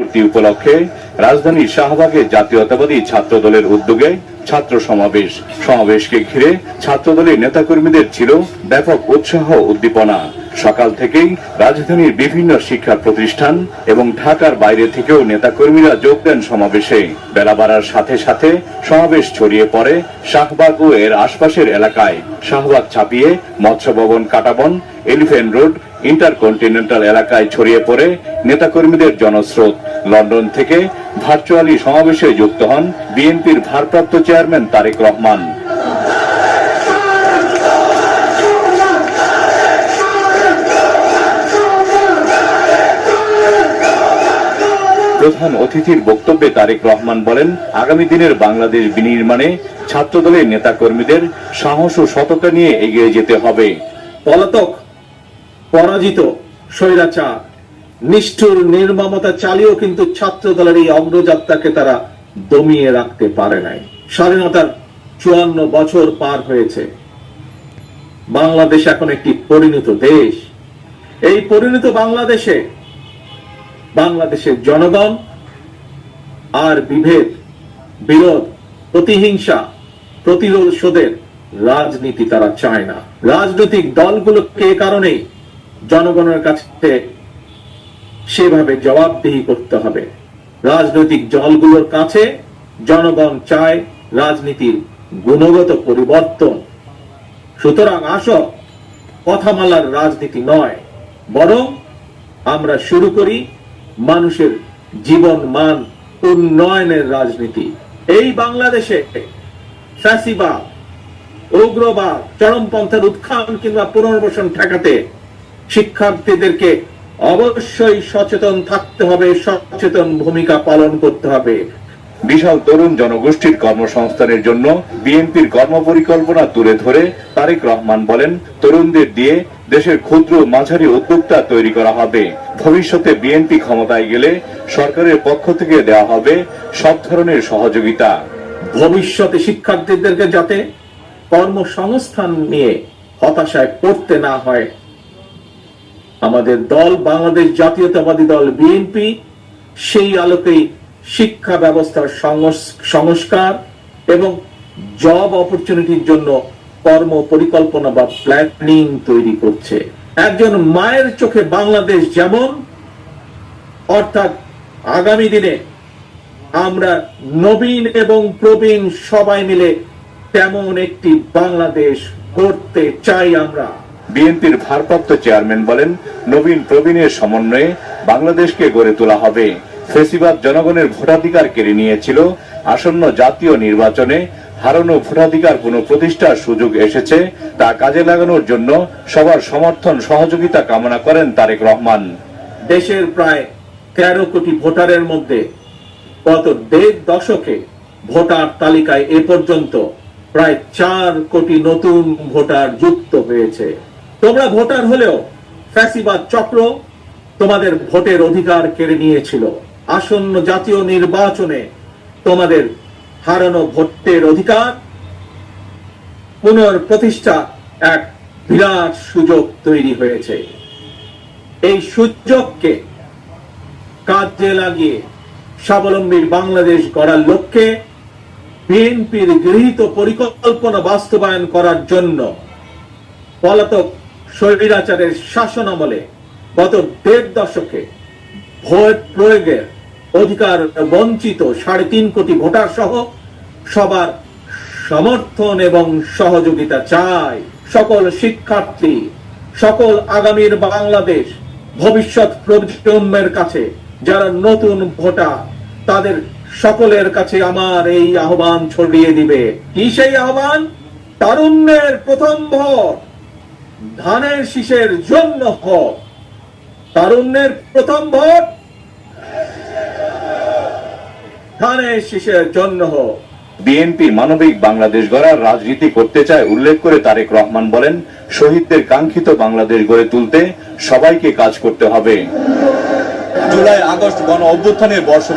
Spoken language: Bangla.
পূর্তি উপলক্ষে রাজধানীর শাহবাগে জাতীয়তাবাদী ছাত্র দলের উদ্যোগে ছাত্র সমাবেশ। সমাবেশকে ঘিরে ছাত্রদলের নেতাকর্মীদের ছিল ব্যাপক উৎসাহ উদ্দীপনা। সকাল থেকেই রাজধানীর বিভিন্ন শিক্ষা প্রতিষ্ঠান এবং ঢাকার বাইরে থেকেও নেতাকর্মীরা যোগ দেন সমাবেশে। বেলা বাড়ার সাথে সাথে সমাবেশ ছড়িয়ে পড়ে শাহবাগ ও এর আশপাশের এলাকায়। শাহবাগ ছাপিয়ে মৎস্য ভবন কাটাবন এলিফেন্ট রোড, ইন্টারকন্টিনেন্টাল এলাকায় ছড়িয়ে পড়ে নেতাকর্মীদের জনস্রোত। লন্ডন থেকে ভার্চুয়ালি সমাবেশে যুক্ত হন বিএনপির ভারপ্রাপ্ত চেয়ারম্যান তারেক রহমান। প্রধান অতিথির বক্তব্যে তারেক রহমান বলেন, আগামী দিনের বাংলাদেশ বিনির্মাণে ছাত্রদলের নেতাকর্মীদের সাহস ও সততা নিয়ে এগিয়ে যেতে হবে। পলাতক, পরাজিত, স্বৈরাচার। নিষ্ঠুর নির্মমতা চালিয়েও কিন্তু ছাত্র দলের এই অগ্রযাত্রাকে তারা দমিয়ে রাখতে পারে নাই। স্বাধীনতার চুয়ান্ন বছর পার হয়েছে। বাংলাদেশ এখন একটি পরিণত দেশ। এই পরিণত বাংলাদেশে বাংলাদেশের জনগণ আর বিভেদ, বিরোধ, প্রতিহিংসা প্রতিরোধের রাজনীতি তারা চায় না। রাজনৈতিক দলগুলোকে এ কারণেই জনগণের কাছে সেভাবে জবাবদিহি করতে হবে। রাজনৈতিক দলগুলোর কাছে জনগণ চায় রাজনীতির গুণগত পরিবর্তন। সুতরাং আসো, কথামালার রাজনীতি নয়, বরং আমরা শুরু করি মানুষের জীবন মান উন্নয়নের রাজনীতি। এই বাংলাদেশে ফ্যাসিবাদ, উগ্রবাদ, চরমপন্থার উৎখান কিংবা পুনর্বাসন ঠেকাতে শিক্ষার্থীদেরকে অবশ্যই সচেতন থাকতে হবে সচেতন ভূমিকা পালন করতে হবে। বিশাল তরুণ জনগোষ্ঠীর কর্মসংস্থানের জন্য বিএনপির কর্মপরিকল্পনা তুলে ধরে তারেক রহমান বলেন তরুণদের দিয়ে দেশের ক্ষুদ্র মাঝারি উদ্যোক্তা তৈরি করা হবে। ভবিষ্যতে বিএনপি ক্ষমতায় গেলে সরকারের পক্ষ থেকে দেওয়া হবে সব ধরনের সহযোগিতা। ভবিষ্যতে শিক্ষার্থীদেরকে যাতে কর্মসংস্থান নিয়ে হতাশায় পড়তে না হয় আমাদের দল, বাংলাদেশ জাতীয়তাবাদী দল বিএনপি সেই আলোকেই শিক্ষা ব্যবস্থার সংস্কার এবং জব অপরচুনিটির জন্য কর্ম পরিকল্পনা বা প্ল্যানিং তৈরি করছে। একজন মায়ের চোখে বাংলাদেশ যেমন, অর্থাৎ আগামী দিনে আমরা নবীন এবং প্রবীণ সবাই মিলে তেমন একটি বাংলাদেশ করতে চাই আমরা। বিএনপির ভারপ্রাপ্ত চেয়ারম্যান বলেন, নবীন প্রবীণের সমন্বয়ে বাংলাদেশকে গড়ে তোলা হবে। ফেসিবাদ জনগণের ভোটাধিকার কেড়ে নিয়েছিল। আসন্ন জাতীয় নির্বাচনে হারানো ভোটাধিকার পুনঃপ্রতিষ্ঠার সুযোগ এসেছে, তা কাজে লাগানোর জন্য সবার সমর্থন, সহযোগিতা কামনা করেন তারেক রহমান। দেশের প্রায় তেরো কোটি ভোটারের মধ্যে গত দেড় দশকে ভোটার তালিকায় এ পর্যন্ত প্রায় চার কোটি নতুন ভোটার যুক্ত হয়েছে। তোমরা ভোটার হলেও ফ্যাসিবাদ চক্র তোমাদের ভোটের অধিকার কেড়ে নিয়েছিল। আসন্ন জাতীয় নির্বাচনে তোমাদের হারানো ভোটের অধিকার পুনঃপ্রতিষ্ঠা এক বিরাট সুযোগ তৈরি হয়েছে। এই সুযোগকে কাজে লাগিয়ে স্বাবলম্বী বাংলাদেশ গড়ার লক্ষ্যে বিএনপির গৃহীত পরিকল্পনা বাস্তবায়ন করার জন্য পলাতক স্বৈরাচারের শাসন আমলে গত দেড় দশকে ভোট প্রয়োগের অধিকার বঞ্চিত সাড়ে তিন কোটি ভোটার সহ সবার সমর্থন এবং সহযোগিতা চাই। সকল শিক্ষার্থী, সকল আগামীর বাংলাদেশ ভবিষ্যৎ প্রজন্মের কাছে, যারা নতুন ভোটার, তাদের সকলের কাছে আমার এই আহ্বান ছড়িয়ে দিবে। কি সেই আহ্বান? তারুণ্যের প্রথম ভোট। ধানের শীষের জন্য হোক তারুণ্যের প্রথম ভোট ধানের শীষের জন্য হোক। বিএনপি মানবিক বাংলাদেশ গড়ার রাজনীতি করতে চায় উল্লেখ করে তারেক রহমান বলেন শহীদদের কাঙ্ক্ষিত বাংলাদেশ গড়ে তুলতে সবাইকে কাজ করতে হবে। জুলাই আগস্ট গণ অভ্যুত্থানের বর্ষ